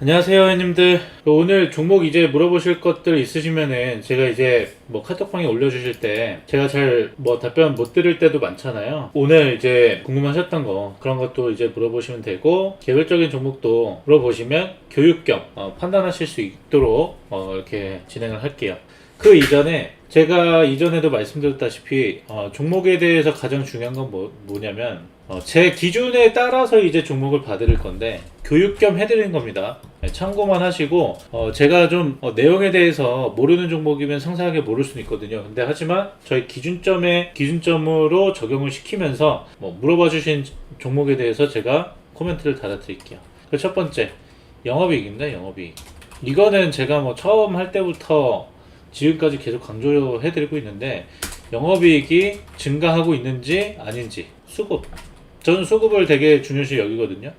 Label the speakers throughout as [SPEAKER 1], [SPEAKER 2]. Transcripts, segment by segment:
[SPEAKER 1] 안녕하세요, 형님들. 오늘 종목 이제 물어보실 것들 있으시면은 제가 이제 뭐 카톡방에 올려주실 때 제가 잘 뭐 답변 못 드릴 때도 많잖아요. 오늘 이제 궁금하셨던 거 그런 것도 이제 물어보시면 되고 개별적인 종목도 물어보시면 교육 겸 어, 판단하실 수 있도록 어, 이렇게 진행을 할게요. 그 이전에 제가 이전에도 말씀드렸다시피 어, 종목에 대해서 가장 중요한 건 뭐, 뭐냐면 어, 제 기준에 따라서 이제 종목을 봐드릴 건데 교육 겸 해드리는 겁니다. 네, 참고만 하시고 어, 제가 좀 어, 내용에 대해서 모르는 종목이면 상세하게 모를 수는 있거든요. 근데 하지만 저희 기준점에 기준점으로 적용을 시키면서 뭐 물어봐 주신 종목에 대해서 제가 코멘트를 달아드릴게요. 그 첫 번째 영업이익입니다. 영업이익. 이거는 제가 뭐 처음 할 때부터 지금까지 계속 강조해드리고 있는데 영업이익이 증가하고 있는지 아닌지 수급. 저는 수급을 되게 중요시 여기거든요.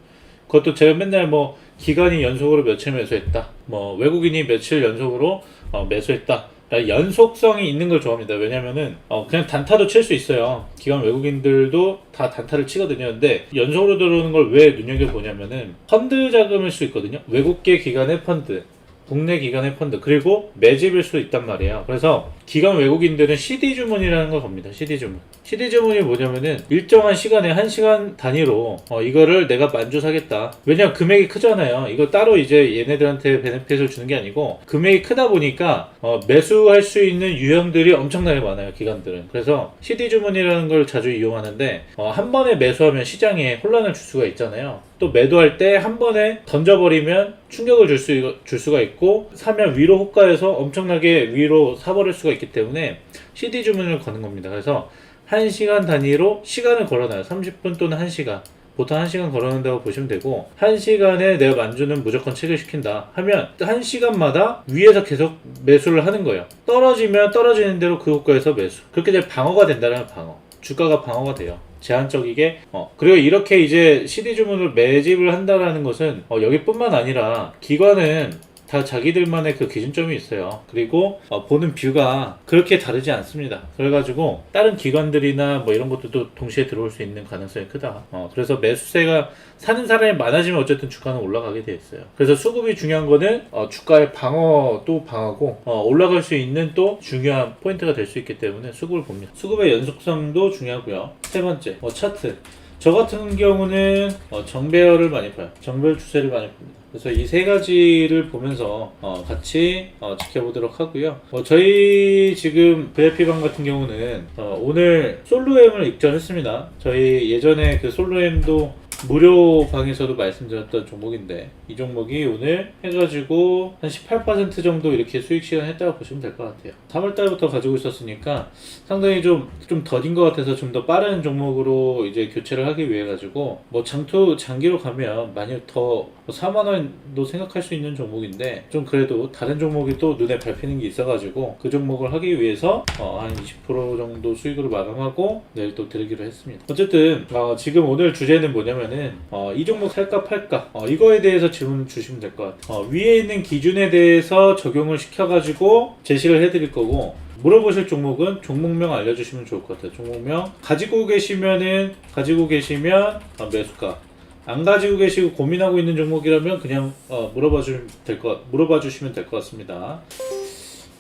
[SPEAKER 1] 그것도 제가 맨날 뭐 기간이 연속으로 며칠 매수했다 뭐 외국인이 며칠 연속으로 어, 매수했다 연속성이 있는 걸 좋아합니다. 왜냐면은 어, 그냥 단타도 칠 수 있어요. 기관 외국인들도 다 단타를 치거든요. 근데 연속으로 들어오는 걸 왜 눈여겨보냐면은 펀드 자금일 수 있거든요. 외국계 기관의 펀드 국내 기관의 펀드 그리고 매집일 수 있단 말이에요. 그래서 기관 외국인들은 CD 주문이라는 걸 겁니다. CD 주문. CD 주문이 뭐냐면은 일정한 시간에 한 시간 단위로 어, 이거를 내가 만주 사겠다. 왜냐면 금액이 크잖아요. 이거 따로 이제 얘네들한테 베네핏을 주는 게 아니고 금액이 크다 보니까 어, 매수할 수 있는 유형들이 엄청나게 많아요. 기관들은. 그래서 CD 주문이라는 걸 자주 이용하는데 어, 한 번에 매수하면 시장에 혼란을 줄 수가 있잖아요. 또 매도할 때 한 번에 던져버리면 충격을 줄, 수, 줄 수가 있고 사면 위로 호가에서 엄청나게 위로 사버릴 수가 있기 때문에 CD 주문을 거는 겁니다. 그래서 1시간 단위로 시간을 걸어놔요. 30분 또는 1시간. 보통 1시간 걸어놓는다고 보시면 되고 1시간에 내가 만주는 무조건 체결 시킨다 하면 1시간마다 위에서 계속 매수를 하는 거예요. 떨어지면 떨어지는 대로 그 호가에서 매수. 그렇게 되면 방어가 된다면 방어. 주가가 방어가 돼요. 제한적이게 어 그리고 이렇게 이제 CD 주문을 매집을 한다라는 것은 어, 여기뿐만 아니라 기관은 다 자기들만의 그 기준점이 있어요. 그리고 어, 보는 뷰가 그렇게 다르지 않습니다. 그래가지고 다른 기관들이나 뭐 이런 것들도 동시에 들어올 수 있는 가능성이 크다. 어, 그래서 매수세가 사는 사람이 많아지면 어쨌든 주가는 올라가게 돼 있어요. 그래서 수급이 중요한 거는 어, 주가의 방어도 방어고 어, 올라갈 수 있는 또 중요한 포인트가 될 수 있기 때문에 수급을 봅니다. 수급의 연속성도 중요하고요. 세 번째 어, 차트. 저 같은 경우는 어, 정배열을 많이 봐요. 정배열 추세를 많이 봅니다. 그래서 이 세 가지를 보면서 어, 같이 어, 지켜보도록 하고요. 어, 저희 지금 VIP방 같은 경우는 어, 오늘 솔로엠을 입점했습니다. 저희 예전에 그 솔로엠도 무료 방에서도 말씀드렸던 종목인데 이 종목이 오늘 해가지고 한 18% 정도 이렇게 수익 시간 했다고 보시면 될 것 같아요. 3월 달부터 가지고 있었으니까 상당히 좀 좀 더딘 것 같아서 좀 더 빠른 종목으로 이제 교체를 하기 위해 가지고 뭐 장투 장기로 가면 많이 더 4만 원도 생각할 수 있는 종목인데 좀 그래도 다른 종목이 또 눈에 밟히는 게 있어가지고 그 종목을 하기 위해서 어, 한 20% 정도 수익으로 마감하고 내일 또 드리기로 했습니다. 어쨌든 어, 지금 오늘 주제는 뭐냐면 은 어, 이 종목 살까 팔까 어, 이거에 대해서 질문 주시면 될 것 같아요. 어, 위에 있는 기준에 대해서 적용을 시켜가지고 제시를 해드릴 거고 물어보실 종목은 종목명 알려주시면 좋을 것 같아요. 종목명 가지고 계시면은 가지고 계시면 어, 매수가 안 가지고 계시고 고민하고 있는 종목이라면 그냥 어, 물어봐 주면 될 것 물어봐 주시면 될 것 같습니다.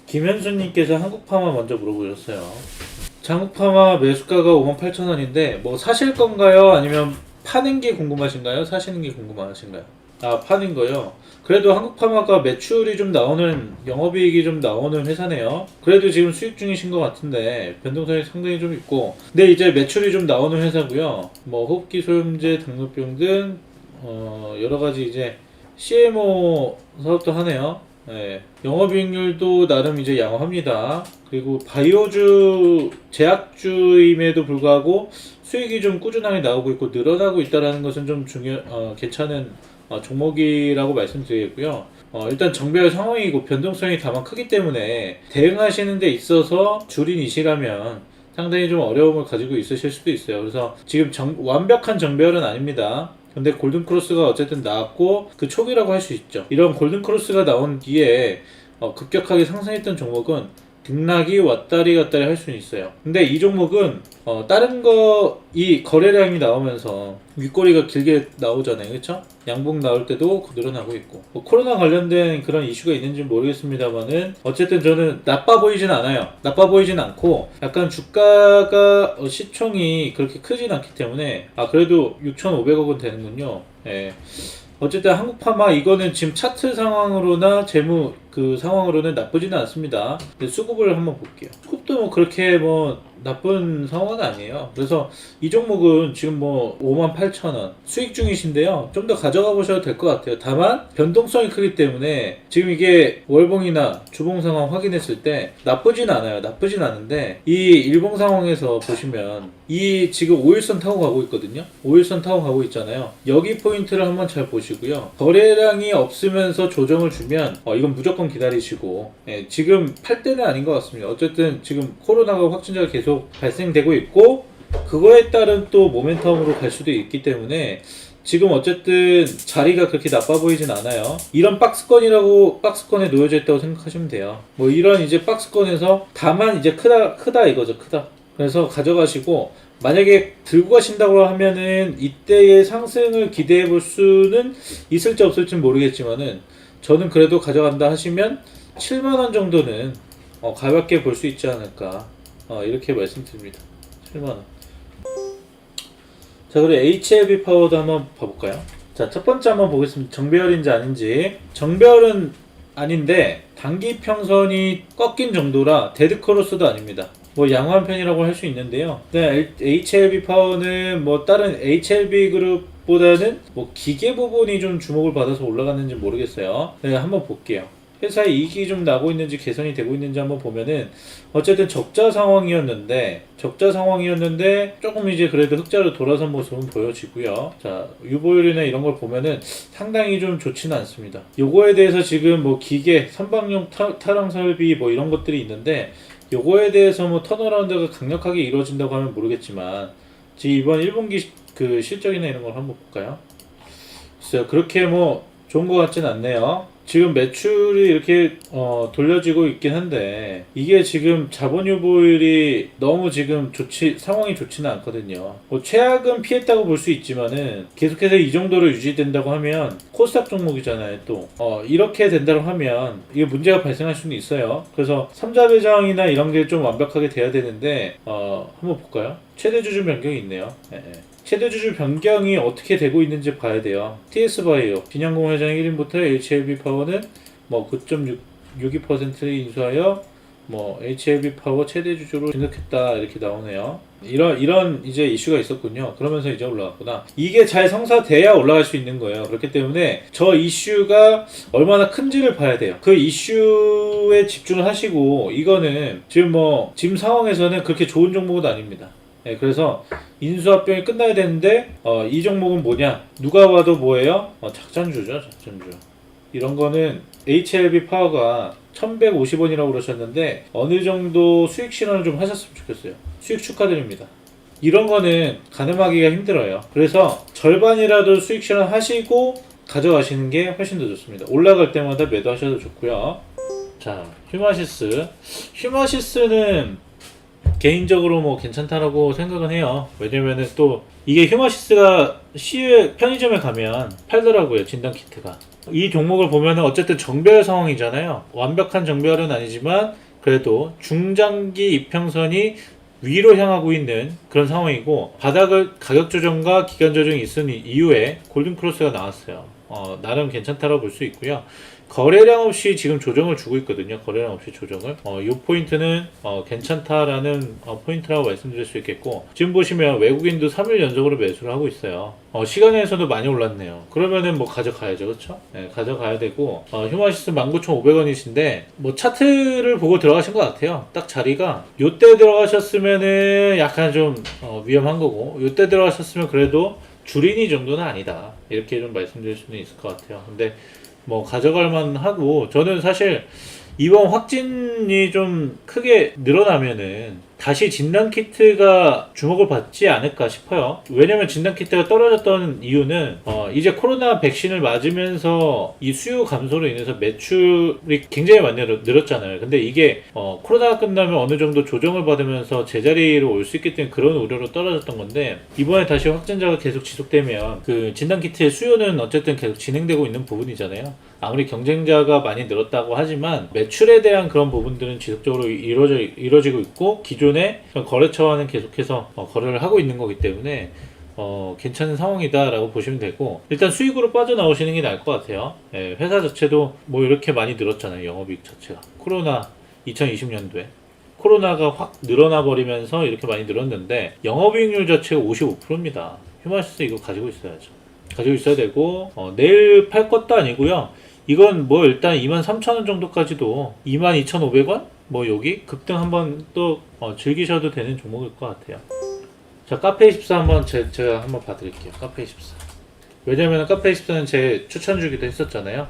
[SPEAKER 1] 김현수님께서 한국파마 먼저 물어보셨어요. 한국파마 매수가가 58,000원인데 뭐 사실 건가요? 아니면 파는 게 궁금하신가요? 사시는 게 궁금하신가요? 아 파는 거요. 그래도 한국 파마가 매출이 좀 나오는 영업이익이 좀 나오는 회사네요. 그래도 지금 수익 중이신 것 같은데 변동성이 상당히 좀 있고, 근데 이제 매출이 좀 나오는 회사고요. 뭐 호흡기 소염제, 당뇨병 등 어, 여러 가지 이제 CMO 사업도 하네요. 네. 영업이익률도 나름 이제 양호합니다. 그리고 바이오주 제약주임에도 불구하고 수익이 좀 꾸준하게 나오고 있고 늘어나고 있다라는 것은 좀 중요 어, 괜찮은 어, 종목이라고 말씀드리겠고요. 어, 일단 정배열 상황이고 변동성이 다만 크기 때문에 대응하시는 데 있어서 줄인이시라면 상당히 좀 어려움을 가지고 있으실 수도 있어요. 그래서 지금 정- 완벽한 정배열은 아닙니다. 근데 골든 크로스가 어쨌든 나왔고 그 초기라고 할 수 있죠. 이런 골든 크로스가 나온 뒤에 어, 급격하게 상승했던 종목은 등락이 왔다리 갔다리 할 수는 있어요. 근데 이 종목은 어, 다른 거 이 거래량이 나오면서 윗꼬리가 길게 나오잖아요, 그렇죠? 양봉 나올 때도 늘어나고 있고 뭐 코로나 관련된 그런 이슈가 있는지 는 모르겠습니다만은 어쨌든 저는 나빠 보이진 않아요. 나빠 보이진 않고 약간 주가가 어, 시총이 그렇게 크진 않기 때문에 아 그래도 6,500억은 되는군요. 예. 어쨌든 한국파마 이거는 지금 차트 상황으로나 재무 그 상황으로는 나쁘지는 않습니다. 근데 수급을 한번 볼게요. 수급도 뭐 그렇게 뭐 나쁜 상황은 아니에요. 그래서 이 종목은 지금 뭐 5만 8천 원 수익 중이신데요. 좀 더 가져가 보셔도 될 것 같아요. 다만 변동성이 크기 때문에 지금 이게 월봉이나 주봉 상황 확인했을 때 나쁘진 않아요. 나쁘진 않은데 이 일봉 상황에서 보시면 이 지금 5일선 타고 가고 있거든요. 5일선 타고 가고 있잖아요. 여기 포인트를 한번 잘 보시고요. 거래량이 없으면서 조정을 주면 어, 이건 무조건 기다리시고 예, 지금 팔 때는 아닌 것 같습니다. 어쨌든 지금 코로나가 확진자가 계속 발생되고 있고 그거에 따른 또 모멘텀으로 갈 수도 있기 때문에 지금 어쨌든 자리가 그렇게 나빠 보이진 않아요. 이런 박스권이라고 박스권에 놓여져 있다고 생각하시면 돼요. 뭐 이런 이제 박스권에서 다만 이제 크다 크다 이거죠 크다. 그래서 가져가시고 만약에 들고 가신다고 하면은 이때의 상승을 기대해 볼 수는 있을지 없을지 모르겠지만은 저는 그래도 가져간다 하시면 7만 원 정도는 어, 가볍게 볼 수 있지 않을까 어, 이렇게 말씀드립니다. 7만 원. 자, 그리고 HLB 파워도 한번 봐볼까요? 자, 첫 번째 한번 보겠습니다. 정배열인지 아닌지. 정배열은 아닌데, 단기 평선이 꺾인 정도라 데드크로스도 아닙니다. 뭐 양호한 편이라고 할 수 있는데요. 네, HLB 파워는 뭐 다른 HLB 그룹 보다는 뭐 기계 부분이 좀 주목을 받아서 올라갔는지 모르겠어요. 네, 한번 볼게요. 회사의 이익이 좀 나고 있는지 개선이 되고 있는지 한번 보면은 어쨌든 적자 상황이었는데 적자 상황이었는데 조금 이제 그래도 흑자로 돌아선 모습은 보여지고요. 자 유보율이나 이런 걸 보면은 상당히 좀 좋지는 않습니다. 요거에 대해서 지금 뭐 기계 선박용 타, 타랑 설비 뭐 이런 것들이 있는데 요거에 대해서 뭐 턴어라운드가 강력하게 이루어진다고 하면 모르겠지만 지금 이번 1분기 그 실적이나 이런 걸 한번 볼까요? 글쎄요 그렇게 뭐 좋은 것 같진 않네요. 지금 매출이 이렇게 어, 돌려지고 있긴 한데 이게 지금 자본 유보율이 너무 지금 좋지 상황이 좋지는 않거든요. 뭐 최악은 피했다고 볼 수 있지만은 계속해서 이 정도로 유지된다고 하면 코스닥 종목이잖아요. 또 어, 이렇게 된다고 하면 이게 문제가 발생할 수는 있어요. 그래서 삼자 배정이나 이런 게 좀 완벽하게 돼야 되는데 어, 한번 볼까요? 최대 주주 변경이 있네요. 예, 예. 최대 주주 변경이 어떻게 되고 있는지 봐야 돼요. TS 바이오, 진양공 회장 1인부터 HLB 파워는 뭐 9.62%를 인수하여 뭐 HLB 파워 최대 주주로 등극했다 이렇게 나오네요. 이런 이런 이제 이슈가 있었군요. 그러면서 이제 올라갔구나. 이게 잘 성사돼야 올라갈 수 있는 거예요. 그렇기 때문에 저 이슈가 얼마나 큰지를 봐야 돼요. 그 이슈에 집중을 하시고 이거는 지금 뭐 지금 상황에서는 그렇게 좋은 종목은 아닙니다. 네, 그래서 인수합병이 끝나야 되는데 어, 이 종목은 뭐냐? 누가 봐도 뭐예요? 어, 작전주죠, 작전주. 이런 거는 HLB 파워가 1150원이라고 그러셨는데 어느 정도 수익 실현을 좀 하셨으면 좋겠어요. 수익 축하드립니다. 이런 거는 가늠하기가 힘들어요. 그래서 절반이라도 수익 실현 하시고 가져가시는 게 훨씬 더 좋습니다. 올라갈 때마다 매도하셔도 좋고요. 자, 휴마시스. 휴마시스는 개인적으로 뭐 괜찮다라고 생각은 해요. 왜냐면은 또 이게 휴마시스가 시외 편의점에 가면 팔더라고요 진단 키트가. 이 종목을 보면은 어쨌든 정배열 상황이잖아요. 완벽한 정배열은 아니지만 그래도 중장기 이평선이 위로 향하고 있는 그런 상황이고 바닥을 가격 조정과 기간 조정이 있은 이후에 골든 크로스가 나왔어요. 어, 나름 괜찮다고 볼 수 있고요. 거래량 없이 지금 조정을 주고 있거든요. 거래량 없이 조정을. 어, 이 포인트는 어, 괜찮다라는 어, 포인트라고 말씀드릴 수 있겠고 지금 보시면 외국인도 3일 연속으로 매수를 하고 있어요. 어, 시간에서도 많이 올랐네요. 그러면은 뭐 가져가야죠, 그렇죠? 네, 가져가야 되고 어, 휴마시스 19,500원이신데 뭐 차트를 보고 들어가신 것 같아요. 딱 자리가 요때 들어가셨으면은 약간 좀 어, 위험한 거고 요때 들어가셨으면 그래도 주린이 정도는 아니다. 이렇게 좀 말씀드릴 수는 있을 것 같아요. 근데 뭐 가져갈 만하고 저는 사실 이번 확진이 좀 크게 늘어나면은 다시 진단 키트가 주목을 받지 않을까 싶어요. 왜냐면 진단 키트가 떨어졌던 이유는 어, 이제 코로나 백신을 맞으면서 이 수요 감소로 인해서 매출이 굉장히 많이 늘- 늘었잖아요. 근데 이게 어, 코로나가 끝나면 어느 정도 조정을 받으면서 제자리로 올 수 있기 때문에 그런 우려로 떨어졌던 건데 이번에 다시 확진자가 계속 지속되면 그 진단 키트의 수요는 어쨌든 계속 진행되고 있는 부분이잖아요. 아무리 경쟁자가 많이 늘었다고 하지만 매출에 대한 그런 부분들은 지속적으로 이루어져, 이루어지고 있고 기존의 거래처와는 계속해서 어, 거래를 하고 있는 거기 때문에 어, 괜찮은 상황이다라고 보시면 되고 일단 수익으로 빠져나오시는 게 나을 것 같아요. 예, 회사 자체도 뭐 이렇게 많이 늘었잖아요. 영업이익 자체가 코로나 2020년도에 코로나가 확 늘어나 버리면서 이렇게 많이 늘었는데 영업이익률 자체가 55%입니다. 휴마시스 이거 가지고 있어야죠. 가지고 있어야 되고 어, 내일 팔 것도 아니고요. 이건 뭐 일단 23,000원 정도까지도 22,500원 뭐 여기 급등 한번 또 어, 즐기셔도 되는 종목일 것 같아요. 자 카페24 한번 제, 제가 한번 봐드릴게요. 카페24 왜냐면 카페24는 제 추천 주기도 했었잖아요.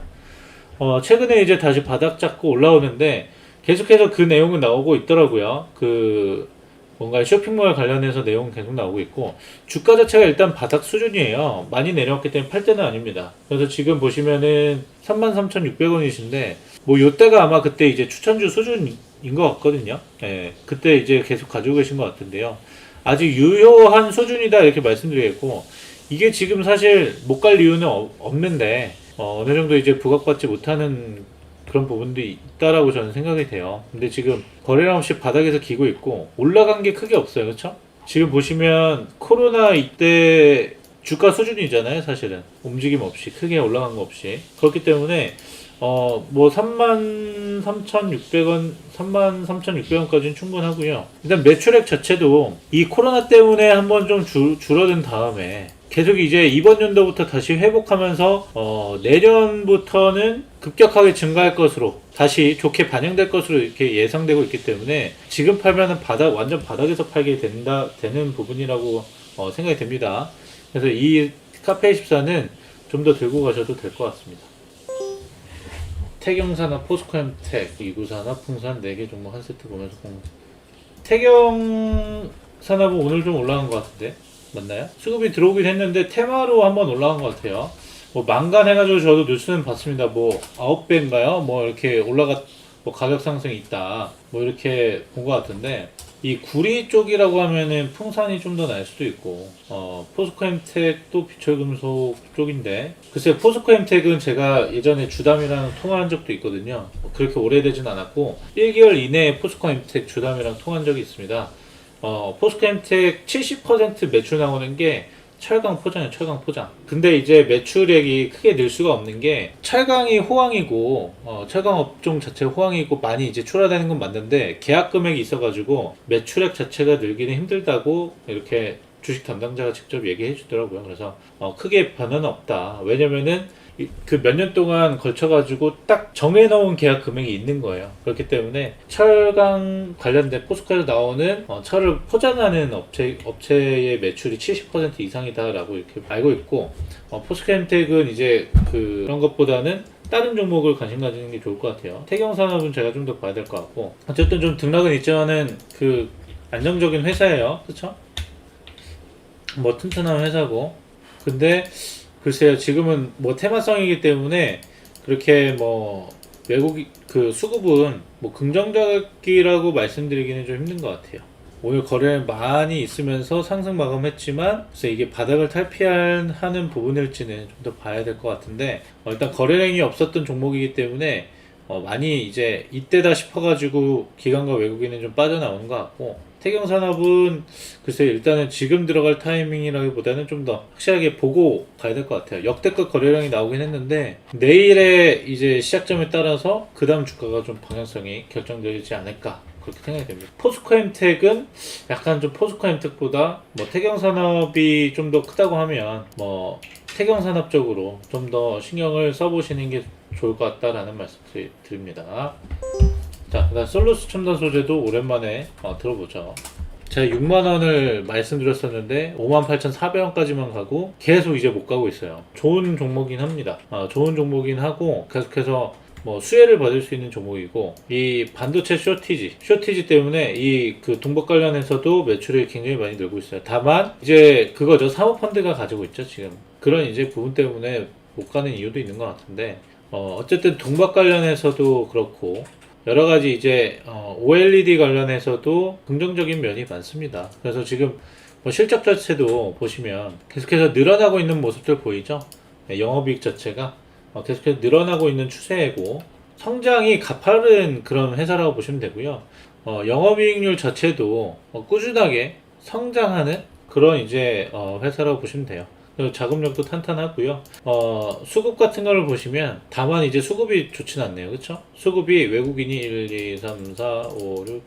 [SPEAKER 1] 어, 최근에 이제 다시 바닥 잡고 올라오는데 계속해서 그 내용은 나오고 있더라고요. 그 뭔가 쇼핑몰 관련해서 내용 계속 나오고 있고 주가 자체가 일단 바닥 수준이에요. 많이 내려왔기 때문에 팔 때는 아닙니다. 그래서 지금 보시면은 33,600원이신데 뭐 요때가 아마 그때 이제 추천주 수준인 것 같거든요. 예, 그때 이제 계속 가지고 계신 것 같은데요. 아직 유효한 수준이다 이렇게 말씀드리겠고 이게 지금 사실 못 갈 이유는 어- 없는데 어, 어느 정도 이제 부각받지 못하는 그런 부분도 있다라고 저는 생각이 돼요. 근데 지금 거래량 없이 바닥에서 기고 있고 올라간 게 크게 없어요. 그렇죠? 지금 보시면 코로나 이때 주가 수준이잖아요, 사실은. 움직임 없이 크게 올라간 거 없이. 그렇기 때문에 어, 뭐 33,600원, 33,600원까지는 충분하고요. 일단 매출액 자체도 이 코로나 때문에 한번 좀 줄, 줄어든 다음에 계속 이제 이번 연도부터 다시 회복하면서 어, 내년부터는 급격하게 증가할 것으로 다시 좋게 반영될 것으로 이렇게 예상되고 있기 때문에 지금 팔면은 바닥 완전 바닥에서 팔게 된다 되는 부분이라고 어, 생각이 됩니다. 그래서 이 카페24는 좀 더 들고 가셔도 될 것 같습니다. 태경산업, 포스코엠텍, 이구산업, 풍산 4개 종목 한 세트 보면서 공... 태경 산업은 오늘 좀 올라간 것 같은데 맞나요? 수급이 들어오긴 했는데 테마로 한번 올라간 것 같아요. 뭐 망간 해가지고 저도 뉴스는 봤습니다. 뭐 9배인가요? 뭐 이렇게 올라가 뭐 가격 상승이 있다. 뭐 이렇게 본 것 같은데 이 구리 쪽이라고 하면은 풍산이 좀 더 날 수도 있고 어 포스코 엠텍도 비철금속 쪽인데 글쎄 포스코 엠텍은 제가 예전에 주담이랑 통화한 적도 있거든요. 뭐 그렇게 오래되진 않았고 1개월 이내에 포스코 엠텍 주담이랑 통화한 적이 있습니다. 어, 포스코엠텍 70% 매출 나오는 게 철강 포장이에요, 철강 포장. 근데 이제 매출액이 크게 늘 수가 없는 게 철강이 호황이고, 어, 철강 업종 자체가 호황이고 많이 이제 출하되는 건 맞는데 계약 금액이 있어가지고 매출액 자체가 늘기는 힘들다고 이렇게 주식 담당자가 직접 얘기해 주더라고요. 그래서 어, 크게 변화는 없다. 왜냐면은 그 몇 년 동안 걸쳐가지고 딱 정해놓은 계약 금액이 있는 거예요. 그렇기 때문에 철강 관련된 포스코에서 나오는 어, 철을 포장하는 업체, 업체의 매출이 70% 이상이다라고 이렇게 알고 있고, 어, 포스코엠텍은 이제 그, 그런 것보다는 다른 종목을 관심 가지는 게 좋을 것 같아요. 태경산업은 제가 좀 더 봐야 될 것 같고, 어쨌든 좀 등락은 있지만은 그 안정적인 회사예요. 그쵸? 뭐 튼튼한 회사고. 근데 글쎄요, 지금은 뭐 테마성이기 때문에 그렇게 뭐 외국 그 수급은 뭐 긍정적이라고 말씀드리기는 좀 힘든 것 같아요. 오늘 거래 많이 있으면서 상승 마감했지만 글쎄 이게 바닥을 탈피하는 부분일지는 좀 더 봐야 될 것 같은데 어, 일단 거래량이 없었던 종목이기 때문에 어, 많이 이제 이때다 싶어가지고 기관과 외국인은 좀 빠져나오는 것 같고 태경산업은 글쎄 일단은 지금 들어갈 타이밍이라기보다는 좀 더 확실하게 보고 가야 될 것 같아요. 역대급 거래량이 나오긴 했는데 내일의 이제 시작점에 따라서 그 다음 주가가 좀 방향성이 결정되지 않을까 그렇게 생각이 됩니다. 포스코 엠텍은 약간 좀 포스코 엠텍보다 뭐 태경산업이 좀 더 크다고 하면 뭐 태경산업 쪽으로 좀 더 신경을 써보시는 게 좋을 것 같다라는 말씀 드- 드립니다. 자, 그다음 솔루스 첨단 소재도 오랜만에 어, 들어보죠. 제가 6만 원을 말씀드렸었는데 58,400원까지만 가고 계속 이제 못 가고 있어요. 좋은 종목이긴 합니다. 어, 좋은 종목이긴 하고 계속해서 뭐 수혜를 받을 수 있는 종목이고 이 반도체 쇼티지 쇼티지 때문에 이 그 동법 관련해서도 매출이 굉장히 많이 늘고 있어요. 다만 이제 그거죠 사모펀드가 가지고 있죠 지금 그런 이제 부분 때문에 못 가는 이유도 있는 것 같은데 어, 어쨌든 동박 관련해서도 그렇고 여러 가지 이제 어, OLED 관련해서도 긍정적인 면이 많습니다. 그래서 지금 뭐 실적 자체도 보시면 계속해서 늘어나고 있는 모습들 보이죠? 네, 영업이익 자체가 어, 계속해서 늘어나고 있는 추세이고 성장이 가파른 그런 회사라고 보시면 되고요. 어, 영업이익률 자체도 어, 꾸준하게 성장하는 그런 이제 어, 회사라고 보시면 돼요. 자금력도 탄탄하고요. 어, 수급 같은 거를 보시면 다만 이제 수급이 좋진 않네요. 그렇죠? 수급이 외국인이 1, 2, 3, 4, 5, 6,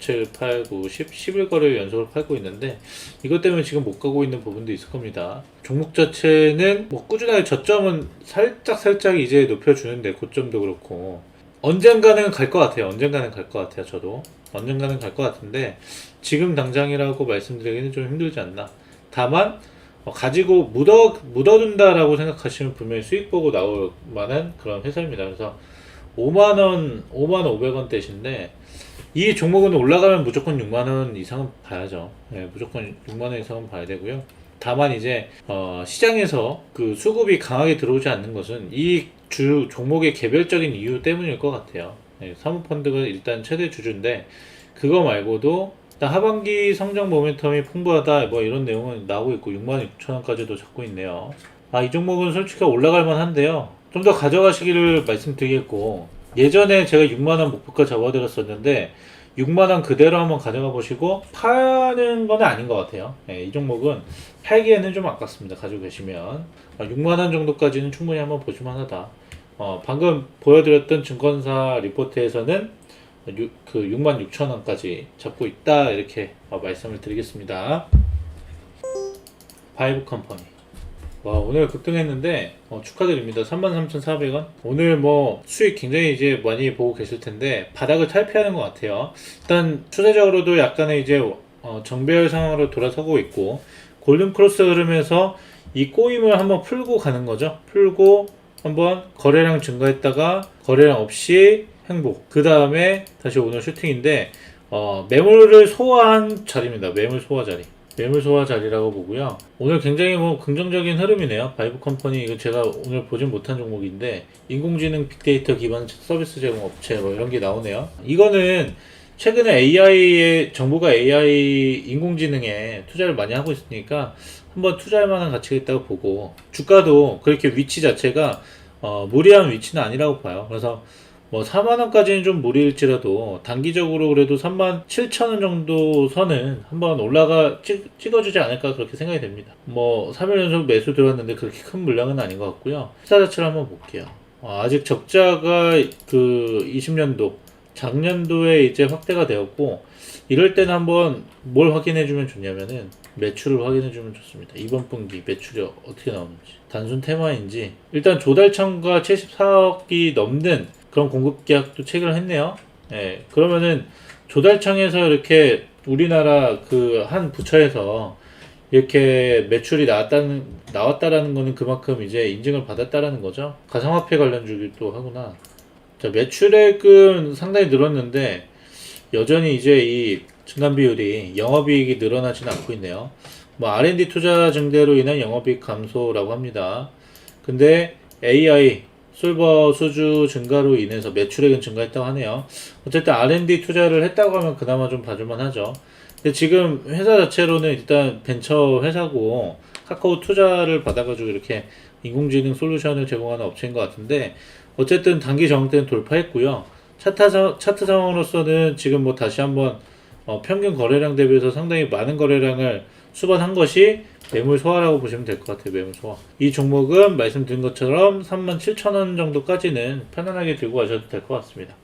[SPEAKER 1] 7, 8, 9, 10, 11거래를 연속으로 팔고 있는데 이것 때문에 지금 못 가고 있는 부분도 있을 겁니다. 종목 자체는 뭐 꾸준하게 저점은 살짝 살짝 이제 높여주는데 고점도 그렇고 언젠가는 갈 것 같아요. 언젠가는 갈 것 같아요. 저도 언젠가는 갈 것 같은데 지금 당장이라고 말씀드리기는 좀 힘들지 않나. 다만 어, 가지고 묻어 묻어둔다라고 생각하시면 분명히 수익 보고 나올 만한 그런 회사입니다. 그래서 5만 원, 5만 500 원 대신데 이 종목은 올라가면 무조건 6만 원 이상은 봐야죠. 예, 무조건 6만 원 이상은 봐야 되고요. 다만 이제 어, 시장에서 그 수급이 강하게 들어오지 않는 것은 이 주 종목의 개별적인 이유 때문일 것 같아요. 예, 사모펀드가 일단 최대 주주인데 그거 말고도 일단 하반기 성장 모멘텀이 풍부하다 뭐 이런 내용은 나오고 있고 6만 6천 원까지도 잡고 있네요. 아 이 종목은 솔직히 올라갈 만한데요. 좀 더 가져가시기를 말씀드리겠고 예전에 제가 6만 원 목표가 잡아드렸었는데 6만 원 그대로 한번 가져가 보시고 파는 건 아닌 것 같아요. 예, 이 종목은 팔기에는 좀 아깝습니다. 가지고 계시면 6만 원 정도까지는 충분히 한번 보실만하다. 어, 방금 보여드렸던 증권사 리포트에서는 유- 그 6만 6천 원까지 잡고 있다 이렇게 어, 말씀을 드리겠습니다. 바이브 컴퍼니. 와 오늘 급등했는데 어, 축하드립니다. 33,400원. 오늘 뭐 수익 굉장히 이제 많이 보고 계실 텐데 바닥을 탈피하는 것 같아요. 일단 추세적으로도 약간의 이제 어, 정배열 상황으로 돌아서고 있고 골든 크로스 흐름에서 이 꼬임을 한번 풀고 가는 거죠. 풀고 한번 거래량 증가했다가 거래량 없이 행복. 그 다음에 다시 오늘 슈팅인데 어, 매물을 소화한 자리입니다. 매물 소화 자리. 매물 소화 자리라고 보고요. 오늘 굉장히 뭐 긍정적인 흐름이네요. 바이브 컴퍼니 이거 제가 오늘 보진 못한 종목인데 인공지능 빅데이터 기반 서비스 제공 업체 뭐 이런 게 나오네요. 이거는 최근에 AI에 정부가 AI 인공지능에 투자를 많이 하고 있으니까 한번 투자할 만한 가치가 있다고 보고 주가도 그렇게 위치 자체가 어, 무리한 위치는 아니라고 봐요. 그래서 뭐 4만 원까지는 좀 무리일지라도 단기적으로 그래도 3만 7천 원 정도 선은 한번 올라가 찍, 찍어주지 않을까 그렇게 생각이 됩니다. 뭐 3일 연속 매수 들어왔는데 그렇게 큰 물량은 아닌 것 같고요. 시사 자체를 한번 볼게요. 어, 아직 적자가 그 20년도 작년도에 이제 확대가 되었고 이럴 때는 한번 뭘 확인해 주면 좋냐면은 매출을 확인해 주면 좋습니다. 이번 분기 매출이 어떻게 나오는지 단순 테마인지 일단 조달청과 74억이 넘는 그런 공급 계약도 체결을 했네요. 예. 그러면은 조달청에서 이렇게 우리나라 그 한 부처에서 이렇게 매출이 나왔다는 나왔다라는 거는 그만큼 이제 인증을 받았다라는 거죠. 가상화폐 관련 주기도 하구나. 자, 매출액은 상당히 늘었는데 여전히 이제 이 증감 비율이 영업이익이 늘어나지는 않고 있네요. 뭐 R&D 투자 증대로 인한 영업이익 감소라고 합니다. 근데 AI 솔버 수주 증가로 인해서 매출액은 증가했다고 하네요. 어쨌든 R&D 투자를 했다고 하면 그나마 좀 봐줄만 하죠. 근데 지금 회사 자체로는 일단 벤처 회사고 카카오 투자를 받아가지고 이렇게 인공지능 솔루션을 제공하는 업체인 것 같은데 어쨌든 단기 저항 때는 돌파했고요. 차트, 상- 차트 상황으로서는 지금 뭐 다시 한번 어, 평균 거래량 대비해서 상당히 많은 거래량을 수반한 것이 매물 소화라고 보시면 될 것 같아요. 매물 소화. 이 종목은 말씀드린 것처럼 37,000원 정도까지는 편안하게 들고 가셔도 될 것 같습니다.